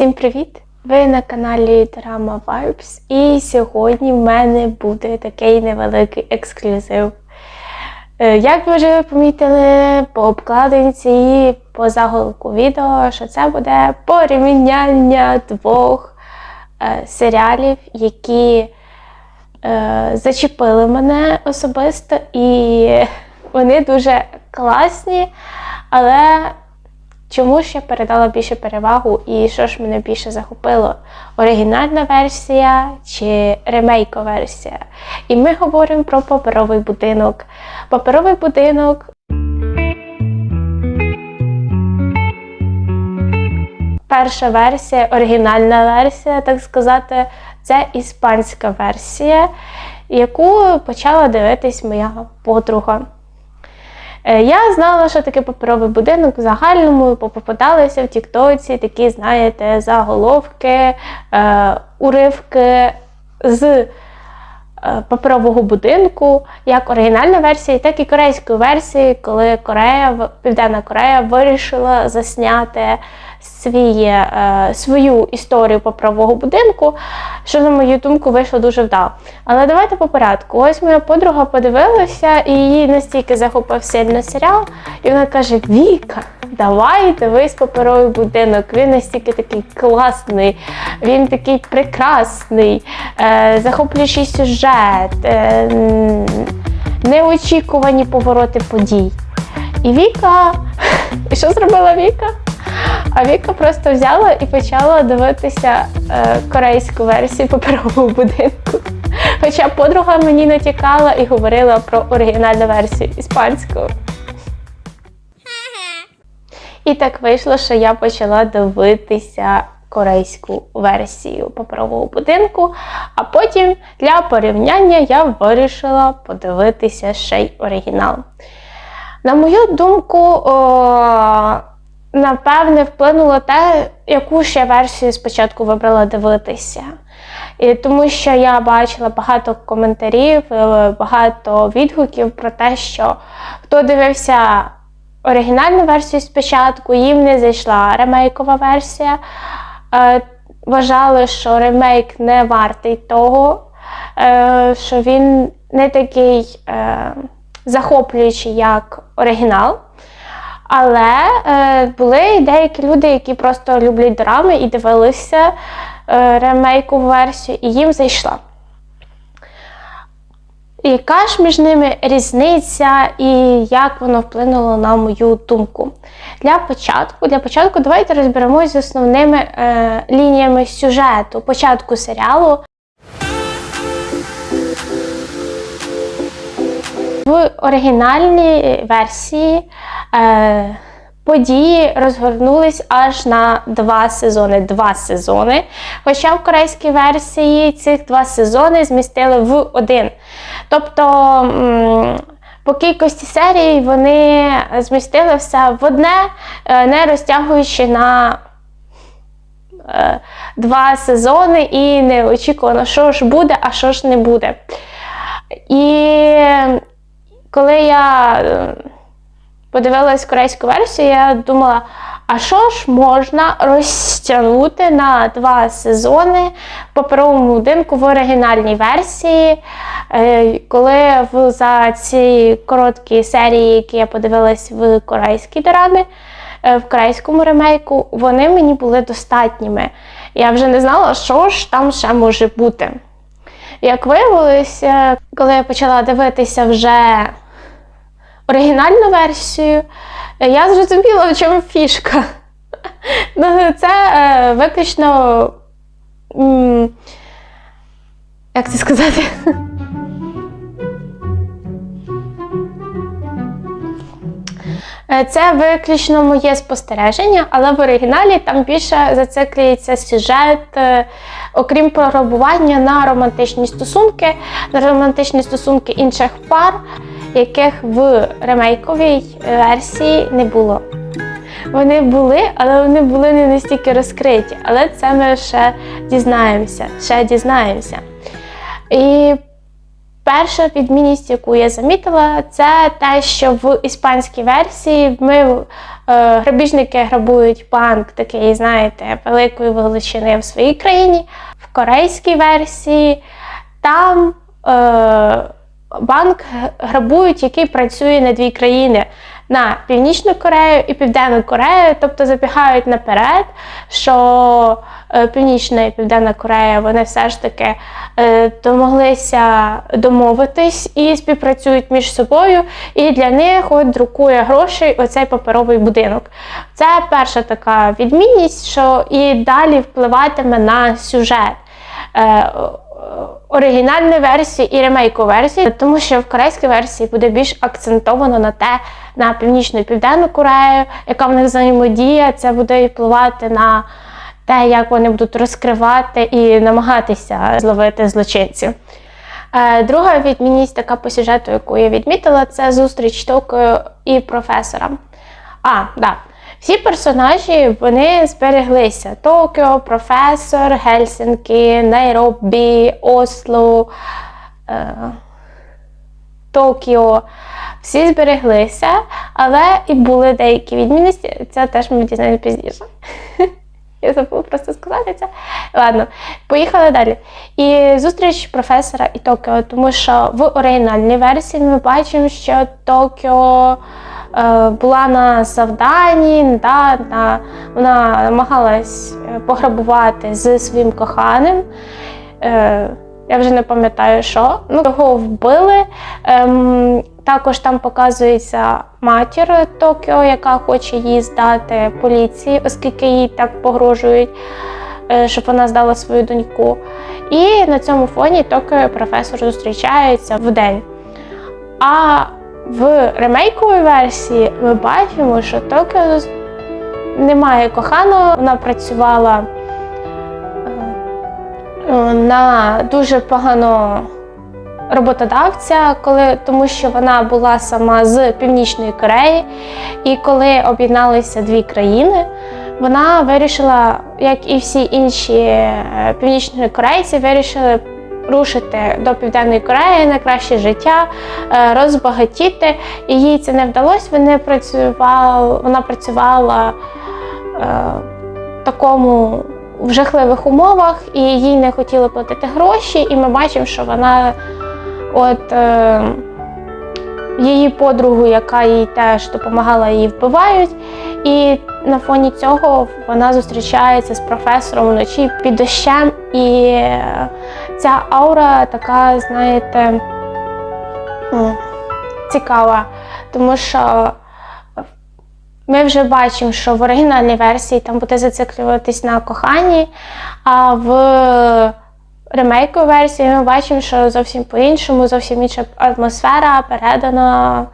Всім привіт! Ви на каналі Drama Vibes і сьогодні в мене буде такий невеликий ексклюзив. Е, Як ви вже помітили по обкладинці і по заголовку відео, що це буде порівняння двох е, серіалів, які е, зачепили мене особисто, і вони дуже класні, але Чому ж я передала більше перевагу і що ж мене більше захопило? Оригінальна версія чи ремейкова версія? І ми говоримо про паперовий будинок. Паперовий будинок. Перша версія, оригінальна версія, так сказати, це іспанська версія, яку почала дивитись моя подруга. Е, Я знала, що таке паперовий будинок в загальному, попадалися в Тіктоці такі, знаєте, заголовки, е, уривки з е, паперового будинку, як оригінальна версія, так і корейської версії, коли Корея, Південна Корея вирішила засняти свій, е, свою історію паперового будинку, що, на мою думку, вийшло дуже вдало. Але давайте по порядку. Ось моя подруга подивилася, і її настільки захопив сильно серіал, і вона каже: Віка, давай дивись паперовий будинок. Він настільки такий класний, він такий прекрасний, е, захоплюючий сюжет, е, неочікувані повороти подій. І Віка, і що зробила Віка? А Віка просто взяла і почала дивитися е, корейську версію паперового будинку. Хоча подруга мені натякала і говорила про оригінальну версію іспанську. І так вийшло, що я почала дивитися корейську версію паперового будинку, а потім для порівняння я вирішила подивитися ще й оригінал. На мою думку, о, напевне, вплинуло те, яку ще версію спочатку вибрала дивитися. І тому що я бачила багато коментарів, е, багато відгуків про те, що хто дивився оригінальну версію спочатку, їм не зайшла ремейкова версія. Е, Вважали, що ремейк не вартий того, е, що він не такий захоплюючий, як оригінал. Але е, були і деякі люди, які просто люблять драми і дивилися е, ремейкову версію, і їм зайшла. Яка ж між ними різниця і як воно вплинуло на мою думку? Для початку, для початку давайте розберемось з основними е, лініями сюжету, початку серіалу. В оригінальній версії е, події розгорнулись аж на два сезони. Два сезони. Хоча в корейській версії цих два сезони змістили в один. Тобто по кількості серій вони змістили все в одне, е, не розтягуючи на е, два сезони і не очікувано, що ж буде, а що ж не буде. І коли я е, подивилась корейську версію, я думала, а що ж можна розтягнути на два сезони в паперовому будинку в оригінальній версії, Е, коли за ці короткі серії, які я подивилась в корейській дорамі, е, в корейському ремейку, вони мені були достатніми. Я вже не знала, що ж там ще може бути. Як виявилося, коли я почала дивитися вже оригінальну версію, я зрозуміла, в чому фішка. Ну, Це е, виключно. Як це сказати? Це виключно моє спостереження, але в оригіналі там більше зациклюється сюжет, е, окрім пограбування на романтичні стосунки, на романтичні стосунки інших пар, яких в ремейковій е, версії не було. Вони були, але вони були не настільки розкриті. Але це ми ще дізнаємося, ще дізнаємося. І перша відмінність, яку я замітила, це те, що в іспанській версії ми е, грабіжники грабують банк такий, знаєте, великої величини в своїй країні. В корейській версії там е, банк грабують, який працює на дві країни. На Північну Корею і Південну Корею, тобто забігають наперед, що е, Північна і Південна Корея вони все ж таки е, домоглися домовитись і співпрацюють між собою. І для них от друкує гроші оцей паперовий будинок. Це перша така відмінність, що і далі впливатиме на сюжет. Е, оригінальної версії і ремейку версії, тому що в корейській версії буде більш акцентовано на те, на північну і південну Корею, яка в них взаємодія, це буде впливати на те, як вони будуть розкривати і намагатися зловити злочинців. Е, Друга відмінність, така по сюжету, яку я відмітила, це зустріч Токою і професора. А, да. Всі персонажі вони збереглися: Токіо, професор, Гельсінкі, Найробі, Осло, е, Токіо. Всі збереглися, але і були деякі відмінності. Це теж ми дізнаємося пізніше. Я забула просто сказати це. Ладно, поїхали далі. І зустріч професора і Токіо, тому що в оригінальній версії ми бачимо, що Токіо е, була на завданні, да, на, вона намагалась е, пограбувати з своїм коханим. Е, я вже не пам'ятаю, що. Ну, його вбили. Ем, також там показується матір Токіо, яка хоче її здати поліції, оскільки їй так погрожують, е, щоб вона здала свою доньку. І на цьому фоні Токіо професор зустрічаються в день. А в ремейковій версії ми бачимо, що Токіо немає коханого, вона працювала е, на дуже поганого роботодавця, коли, тому що вона була сама з Північної Кореї. І коли об'єдналися дві країни, вона вирішила, як і всі інші е, північні корейці, вирішили рушити до Південної Кореї на краще життя, е, розбагатіти. І їй це не вдалося. Вони працювали, вона працювала е, такому в жахливих умовах, і їй не хотіли платити гроші. І ми бачимо, що вона от е, її подругу, яка їй теж допомагала, її вбивають. І на фоні цього вона зустрічається з професором вночі під дощем. І е, ця аура така, знаєте, цікава, тому що ми вже бачимо, що в оригінальній версії там буде зациклюватись на коханні, а в ремейковій версії ми бачимо, що зовсім по-іншому, зовсім інша атмосфера передана,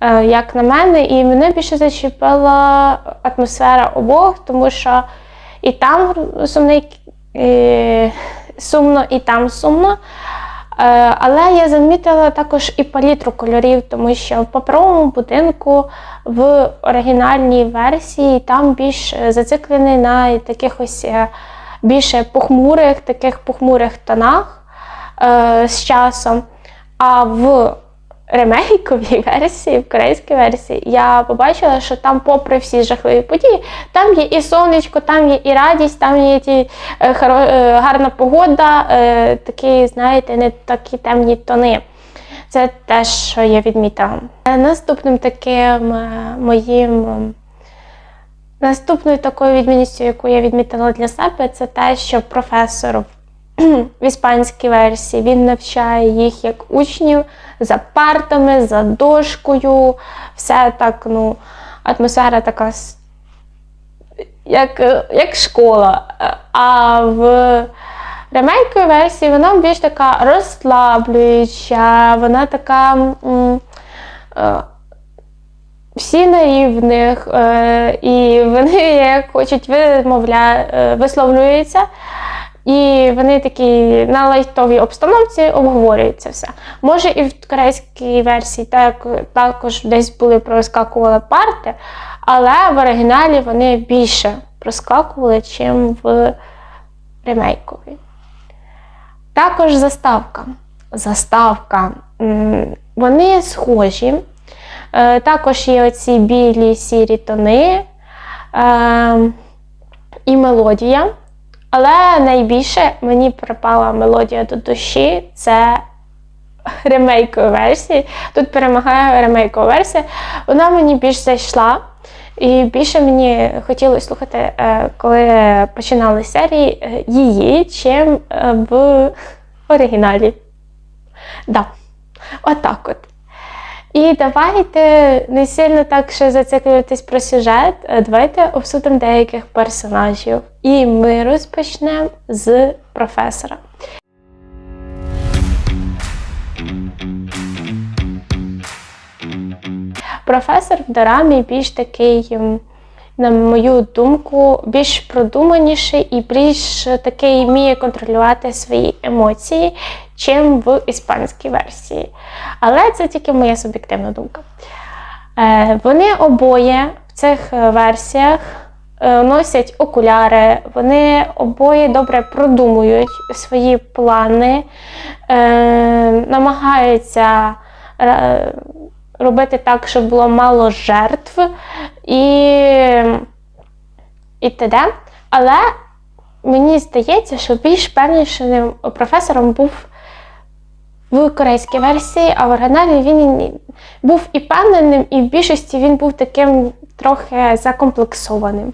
е, як на мене. І мене більше зачепила атмосфера обох, тому що і там сумний, і, сумно, і там сумно. Е, Але я замітила також і палітру кольорів, тому що в паперовому будинку в оригінальній версії там більш зациклений на таких ось е, більше похмурих, таких похмурих тонах е, з часом. А в ремейковій версії, в корейській версії, я побачила, що там, попри всі жахливі події, там є і сонечко, там є і радість, там є ті е, хоро- е, гарна погода, е, такі, знаєте, не такі темні тони. Це те, що я відмітила. Е, Наступним таким е, моїм Наступною такою відмінністю, яку я відмітила для себе, це те, що професор в іспанській версії він навчає їх як учнів за партами, за дошкою. Все так, ну, атмосфера така, як, як школа. А в ремейковій версії вона більш така розслаблююча, вона така. м, е, всі на рівних, е, і вони як хочуть вимовля, е, висловлюються. І вони такі на лайтовій обстановці обговорюють це все. Може, і в корейській версії так, також десь були проскакували парти, але в оригіналі вони більше проскакували, чим в ремейковій. Також заставка. заставка. Вони схожі. Е, Також є оці білі сірі тони е, і мелодія. Але найбільше мені припала мелодія до душі це ремейкова версія. Тут перемагає ремейкова версія. Вона мені більш зайшла. І більше мені хотілося слухати, е, коли починали серії її, чим в оригіналі. Да. Отак от. І давайте не сильно так ще зациклюватись про сюжет. е, Давайте обсудимо деяких персонажів. І ми розпочнемо з професора. Професор в дорамі більш такий, на мою думку, більш продуманіший і більш такий вміє контролювати свої емоції, чим в іспанській версії. Але це тільки моя суб'єктивна думка. Е, Вони обоє в цих е, версіях е, носять окуляри, вони обоє добре продумують свої плани, намагаються робити так, щоб було мало жертв і, і т.д. Але мені здається, що більш певнішим професором був в корейській версії, а в оригіналі він був і певненим, і в більшості він був таким трохи закомплексованим.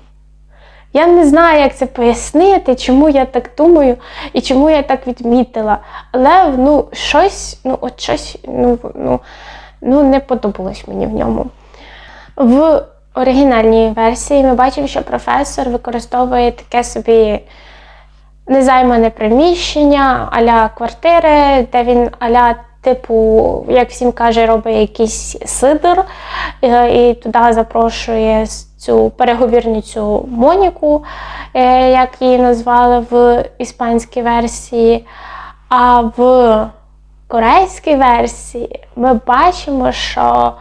Я не знаю, як це пояснити, чому я так думаю і чому я так відмітила. Але ну, щось, ну, от щось, ну, ну, ну, не подобалось мені в ньому. В оригінальній версії ми бачимо, що професор використовує таке собі незаймане приміщення, аля квартири, де він аля, типу, як всім каже, робить якийсь сидр е, і туди запрошує цю переговірницю Моніку, е, як її назвали в іспанській версії. А в корейській версії ми бачимо, що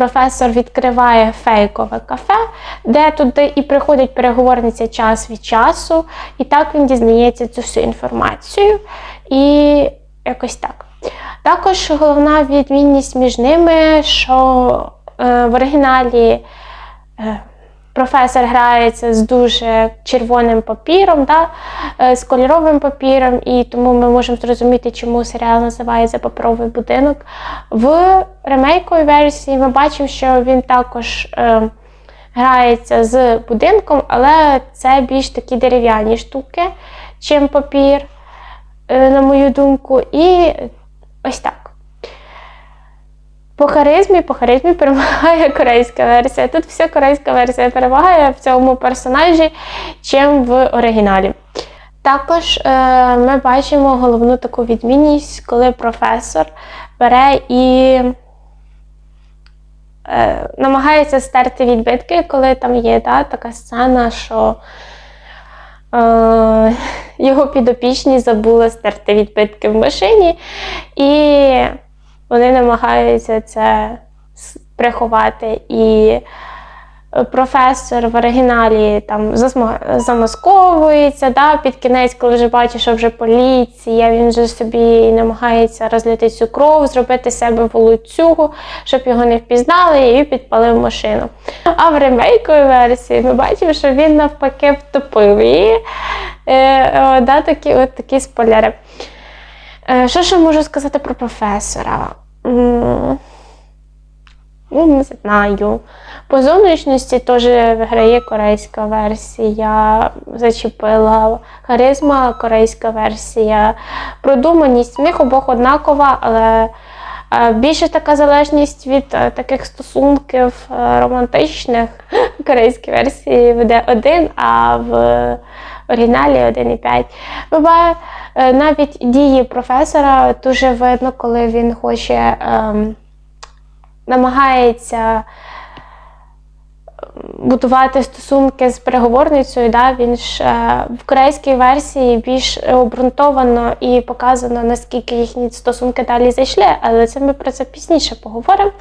професор відкриває фейкове кафе, де туди і приходить переговорниця час від часу, і так він дізнається цю всю інформацію. І якось так. Також головна відмінність між ними, що е, в оригіналі е, професор грається з дуже червоним папіром, да, е, з кольоровим папіром, і тому ми можемо зрозуміти, чому серіал називається Паперовий будинок. В ремейковій версії ми бачимо, що він також е, грається з будинком, але це більш такі дерев'яні штуки, чим папір, е, на мою думку. І ось так. По харизмі, по харизмі перемагає корейська версія. Тут вся корейська версія перемагає в цьому персонажі, чим в оригіналі. Також е, ми бачимо головну таку відмінність, коли професор бере і е, намагається стерти відбитки, коли там є да, така сцена, що е, його підопічні забули стерти відбитки в машині, і вони намагаються це приховати. І е, професор в оригіналі там замасковується, да, під кінець, коли вже бачить, що вже поліція, він вже собі намагається розлити цю кров, зробити себе волоцюгу, щоб його не впізнали, і підпалив машину. А в ремейковій версії ми бачимо, що він навпаки втопив її. Е, о, да, такі, от такі спойлери. Е, Що ще можу сказати про професора? Ну, не знаю. По зовнішності теж виграє корейська версія, зачепила. Харизма корейська версія. Продуманість в них обох однакова, але е, більше така залежність від е, таких стосунків романтичних. В корейській версії буде один, а в оригіналі 1,5. Буває е, навіть дії професора дуже видно, коли він хоче. ем, намагається будувати стосунки з переговорницею. Да? Він ж е, в корейській версії більш обґрунтовано і показано, наскільки їхні стосунки далі зайшли, але це ми про це пізніше поговоримо.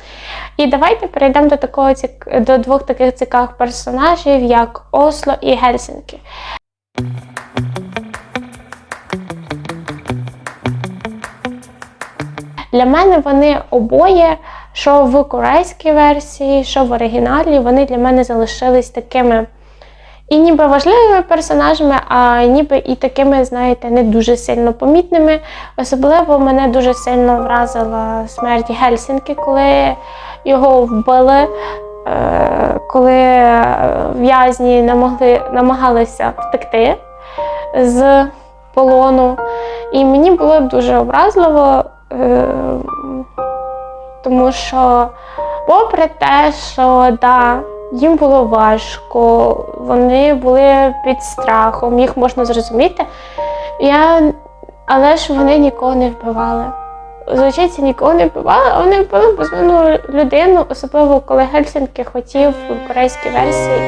І давайте перейдемо до такого до двох таких цікавих персонажів, як Осло і Гельсінкі. Для мене вони обоє, що в корейській версії, що в оригіналі, вони для мене залишились такими і ніби важливими персонажами, а ніби і такими, знаєте, не дуже сильно помітними. Особливо мене дуже сильно вразила смерть Гельсінки, коли його вбили, коли в'язні намагалися втекти з полону. І мені було дуже образливо, е, тому що, попри те, що да, їм було важко, вони були під страхом, їх можна зрозуміти. Я... Але ж вони нікого не вбивали. Злочинці нікого не вбивали, вони вбили безвинну людину, особливо коли Гельсінки хотів в корейській версії.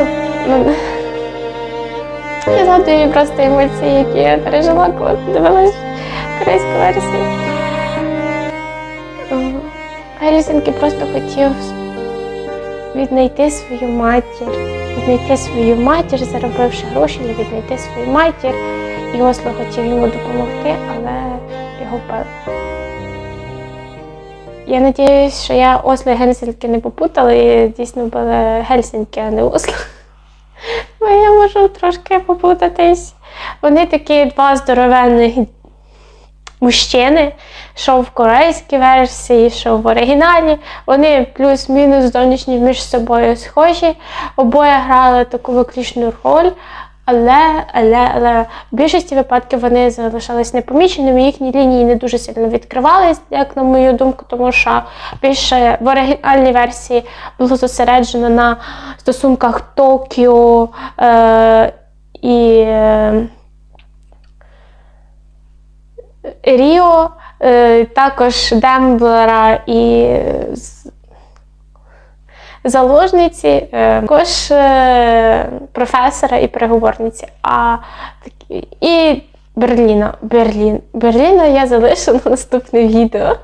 е, ну, Я згадую просто емоції, які я пережила, коли дивилась корейську версію. Е, Гельсінки просто хотів віднайти свою матір, віднайти свою матір, заробивши гроші, віднайти свою матір. І Осло хотів йому допомогти, але його. Я сподіваюся, що я Осло і Гельсінки не попутала і дійсно були Гельсінки, а не Осло. Бо я можу трошки попутатись. Вони такі два здоровенних мужчини, що в корейській версії, що в оригіналі. Вони плюс-мінус зовнішні між собою схожі. Обоє грали таку виключну роль. Але, але, але в більшості випадків вони залишались непоміченими, їхні лінії не дуже сильно відкривались, як на мою думку, тому що більше в оригінальній версії було зосереджено на стосунках Токіо е, і е, Ріо, е, також Демблера і з- заложниці, е, також е, професора і переговорниці. А і Берліна. Берлін. Берліна я залишу на наступне відео.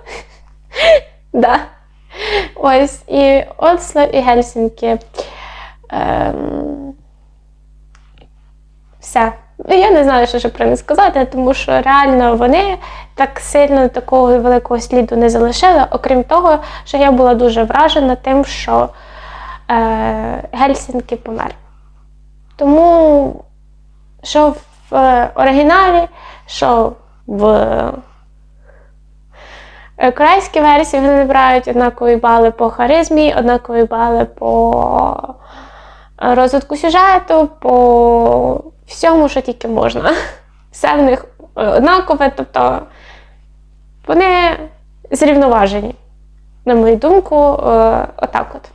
да. Ось і Осло і Гельсінки. Ем, все. Я не знаю, що ще про них сказати, тому що реально вони так сильно такого великого сліду не залишили, окрім того, що я була дуже вражена тим, що Гельсінки помер. Тому, що в е, оригіналі, що в е, корейській версії вони набирають однакові бали по харизмі, однакові бали по е, розвитку сюжету, по всьому, що тільки можна. Все в них е, однакове, тобто вони зрівноважені, на мою думку, е, отак от.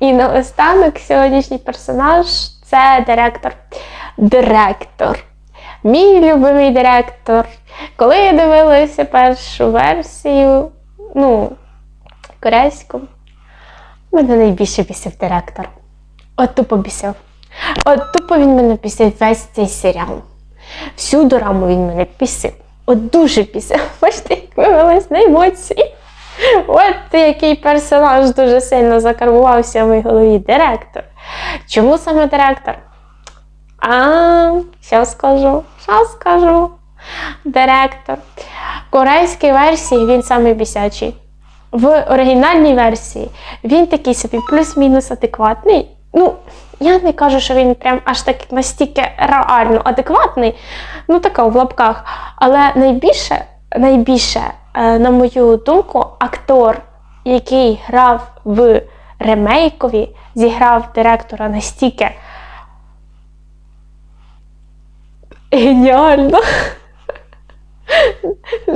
І наостанок сьогоднішній персонаж це директор. Директор. Мій любимий директор. Коли я дивилася першу версію, ну, корейську, мене найбільше бісив директор. От тупо бісив. От тупо він мене бісив весь цей серіал. Всю дораму він мене бісив. От дуже бісив. Бачите, як вивелись на емоції. От який персонаж дуже сильно закарбувався в моїй голові. Директор. Чому саме директор? А, що скажу? Що скажу? Директор. В корейській версії він самий бісячий. В оригінальній версії він такий собі плюс-мінус адекватний. Ну, я не кажу, що він прям аж так настільки реально адекватний, ну така в лапках. Але найбільше, найбільше, е, на мою думку, актор, який грав в ремейкові, зіграв директора настільки геніально.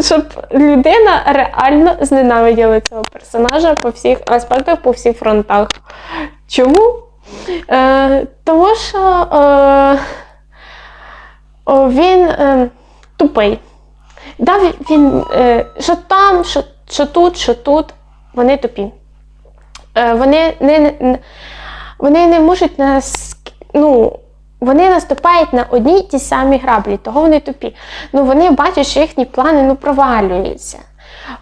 Щоб людина реально зненавиділа цього персонажа по всіх аспектах, по всіх фронтах. Чому? Е, тому що е, він е, тупий. Да, він, е, що там, що, що тут, що тут, вони тупі. Е, вони, не, вони не можуть нас. Ну, вони наступають на одні й ті самі граблі, того вони тупі. Ну вони бачать, що їхні плани ну, провалюються.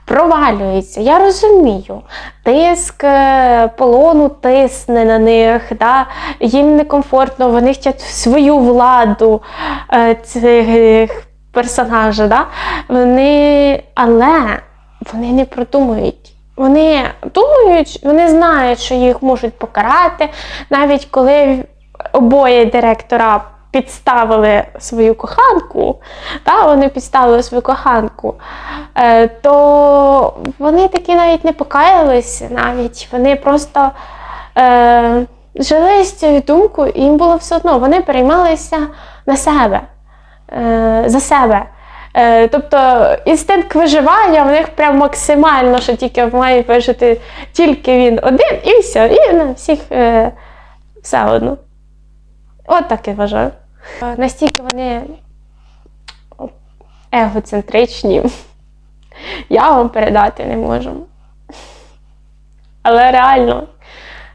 Провалюється. Я розумію. Тиск е, полону тисне на них, да? їм некомфортно, вони хочуть свою владу е, цих персонажів. Да? Вони... Але вони не продумують. Вони думають, вони знають, що їх можуть покарати, навіть коли обоє директора підставили свою коханку, та, вони підставили свою коханку, е, то вони такі навіть не покаялися, навіть вони просто е, жили з цією думкою, і їм було все одно, вони переймалися на себе, е, за себе. Е, Тобто інстинкт виживання в них прям максимально, що тільки має вижити тільки він один, і все, і на всіх е, все одно. От так я вважаю. Е, Настільки вони егоцентричні, я вам передати не можу. Але реально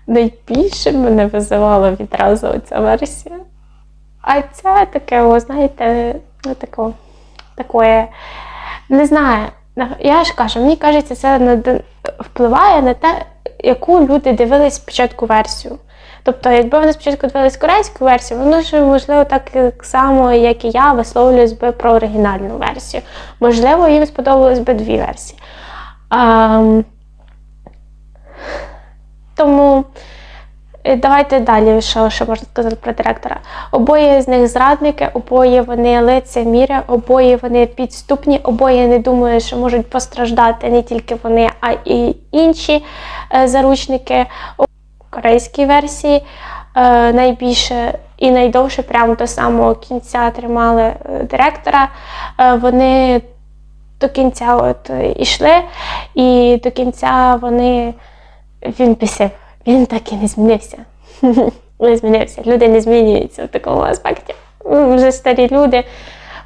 найбільше мене визивала відразу ця версія. А це таке, знаєте, ну, таке, таке, не знаю. Я ж кажу, мені кажеться, це впливає на те, яку люди дивились спочатку версію. Тобто, якби вони спочатку дивились корейську версію, воно ж можливо так само, як і я, висловлююсь би про оригінальну версію. Можливо, їм сподобалось би дві версії. Ам, тому е, давайте далі, що, що можна сказати про директора. Обоє з них зрадники, обоє вони лицеміри, обоє вони підступні, обоє не думають, що можуть постраждати не тільки вони, а й інші е, заручники. Корейській версії е, найбільше і найдовше, прямо до самого кінця тримали е, директора. Е, вони до кінця от ішли, і до кінця вони він писав. Він так і не змінився. Не змінився. Люди не змінюються в такому аспекті. Вже старі люди.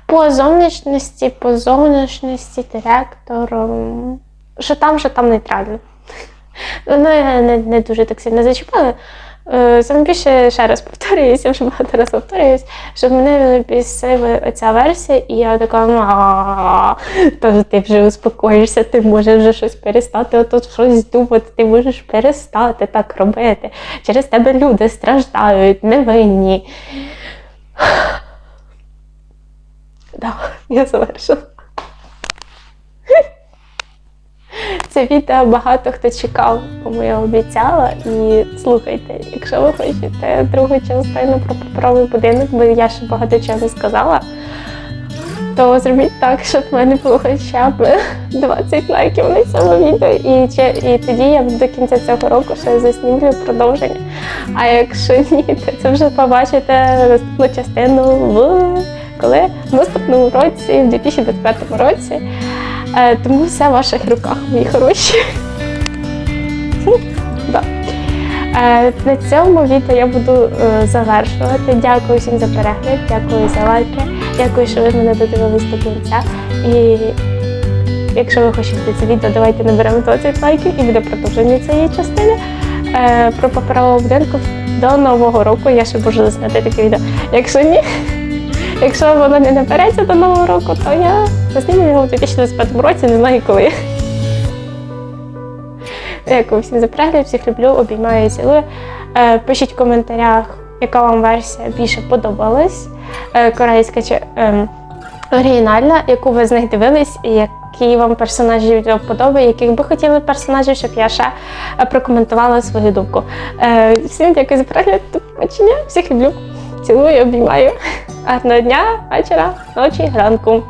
По зовнішності, по зовнішності директором. Що там, що там нейтрально. Ну, я не, не дуже так сильно зачіпала. Е, Саме більше ще раз повторююся, вже багато разів повторююсь, що мене бісила оця версія, і я така, ну, «А, то ти вже успокоїшся, ти можеш вже щось перестати, отут щось думати, ти можеш перестати так робити. Через тебе люди страждають, невинні. Да, я завершила. Це відео багато хто чекав, кому я обіцяла. І слухайте, якщо ви хочете другу частину про паперовий будинок, бо я ще багато чого сказала, то зробіть так, щоб в мене було хоча б 20 лайків на цьому відео. І, і тоді я до кінця цього року ще заснімлю продовження. А якщо ні, то це вже побачите наступну частину в коли в наступному році, в 2025 році. Е, Тому все в ваших руках, мої хороші. Е, На цьому відео я буду е, завершувати. Дякую всім за перегляд, дякую за лайки, дякую, що ви мене додивились до кінця. І якщо ви хочете це відео, давайте наберемо 20 лайків і буде продовження цієї частини. Про паперову будинку до нового року я ще можу засняти таке відео. Якщо ні, якщо воно не набереться до нового року, то я засніму його у 2025 році, не знаю коли. Дякую всім за перегляд, всіх люблю, обіймаю і цілую. Е, Пишіть в коментарях, яка вам версія більше подобалась, е, корейська чи ем, оригінальна, яку ви з них дивились, і які вам персонажі подобає, яких би хотіли персонажів, щоб я ще е, прокоментувала свою думку. Е, Всім дякую за перегляд, до побачення, всіх люблю, цілую, обіймаю. Гарного дня, вечора, ночі, ранку.